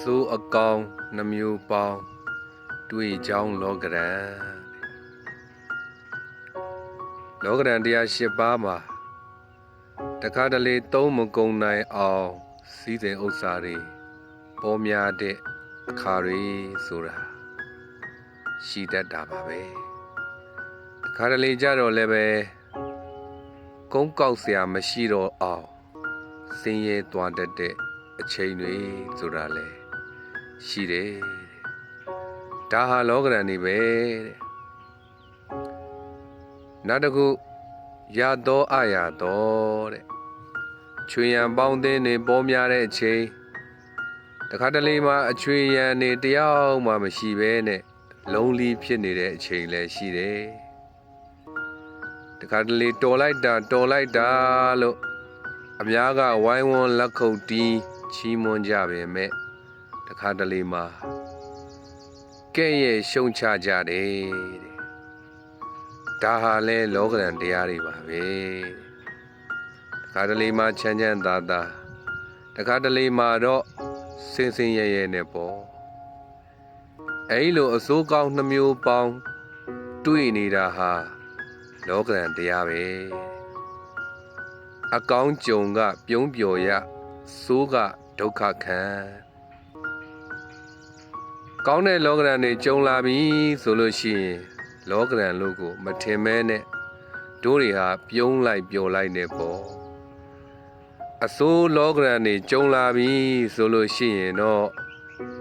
စိုးအကောင်နှမျိုးပေါင်းတွေ့ကြောင်းလောကရန်လောကရန်တရား၈ပါးမှာတခါတလေသုံးမကုံနိုင်အောင်စီးစိမ်ဥစ္စာတွေပေါ်များတဲ့အခါတွေဆိုတာရှိတတ်တာပါပဲတခါတလေကြတော့လည်းပဲကုန်းကောက်စရာမရှိတော့အောင်စင်းရဲသွားတတ်တဲ့အချိန်တွေဆိုတာလေ ရှိတယ်တဲ့ဒါဟာလောကရန်နေပဲတဲ့နောက်တစ်ခုရတော့အရတော့တဲ့ချွေရန်ပေါင်းသင်းနေပေါ်များတဲ့အချိန်တခါတလေမှာအချွေရန်နေတယောက်မှမရှိဘဲနဲ့လုံးလီဖြစ်နေတဲ့အချိန်လည်းရှိတယ်တခါတလေတော်လိုက်တာတော်လိုက်တာလို့အများကဝိုင်းဝန်းလက်ခုပ်တီးချီးမွမ်းကြပေမဲ့ တခါတလေမှာကဲ့ရဲ့ရှုံချကြတယ်တဲ့ဒါဟာလဲလောကရန်တရားတွေပါပဲတခါတလေမှာချမ်းချမ်းသာသာတခါတလေမှာတော့စင်စင်ရဲရဲနဲ့ပေါ့အဲဒီလိုအစိုးကောင်းနှမျိုးပေါင်းတွေ့နေတာဟာလောကရန်တရားပဲအကောင်းကြုံက ပြုံးပျော်ရစိုးကဒုက္ခခံ ကောင်းတဲ့လောကရန်တွေကြုံလာပြီဆိုလို့ရှိရင်လောကရန်လို့ကိုမထင်မဲနဲ့တို့တွေဟာပြုံးလိုက်ပျော်လိုက်နေပေါ့အစိုးလောကရန်တွေကြုံလာပြီဆိုလို့ရှိရင်တော့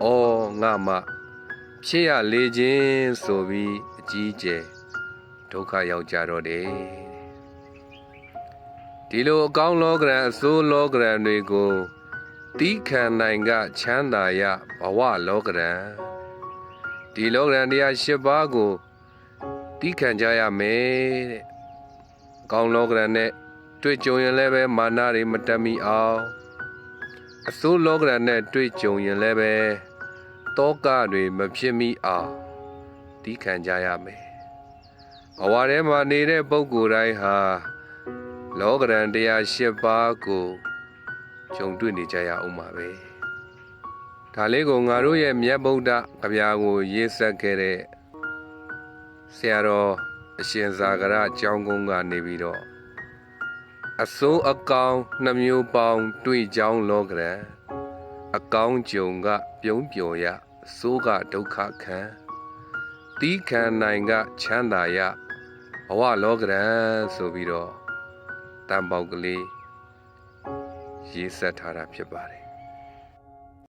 အော်ငါမှဖြစ်ရလေခြင်းဆိုပြီးအကြီးကျယ်ဒုက္ခရောက်ကြတော့တယ်ဒီလိုအကောင်းလောကရန်အစိုးလောကရန်တွေကိုတီးခံနိုင်ကချမ်းသာရဘဝလောကရန် ဒီလောကရန်တရား၈ပါးကိုတီးခံကြရမယ်တဲ့ကောင်းလောကရန်နဲ့တွေ့ကြုံရင်လည်းပဲမာနတွေမတက်မိအောင်အစိုးလောကရန်နဲ့တွေ့ကြုံရင်လည်းပဲတောကတွေမဖြစ်မိအောင်တီးခံကြရမယ်ဘဝထဲမှာနေတဲ့ပုဂ္ဂိုလ်တိုင်းဟာလောကရန်တရား၈ပါးကိုကြုံတွေ့နေကြရအောင်ပါပဲ ဒါလေးကိုငါတို့ရဲ့မြတ်ဗုဒ္ဓကြပြာကိုရေးဆက်ခဲ့တဲ့ဆရာတော်အရှင်ဇာကရအကြောင်းကုန်းကနေပြီးတော့အစိုးအကောင်နှမျိုးပေါင်းတွေ့ကြောင်းလောကရန်အကောင်ကြုံကပြုံးပျော်ရစိုးကဒုက္ခခံတီးခံနိုင်ကချမ်းသာရဘဝလောကရန်ဆိုပြီးတော့တန်ပေါက်ကလေးရေးဆက်ထားတာဖြစ်ပါတယ်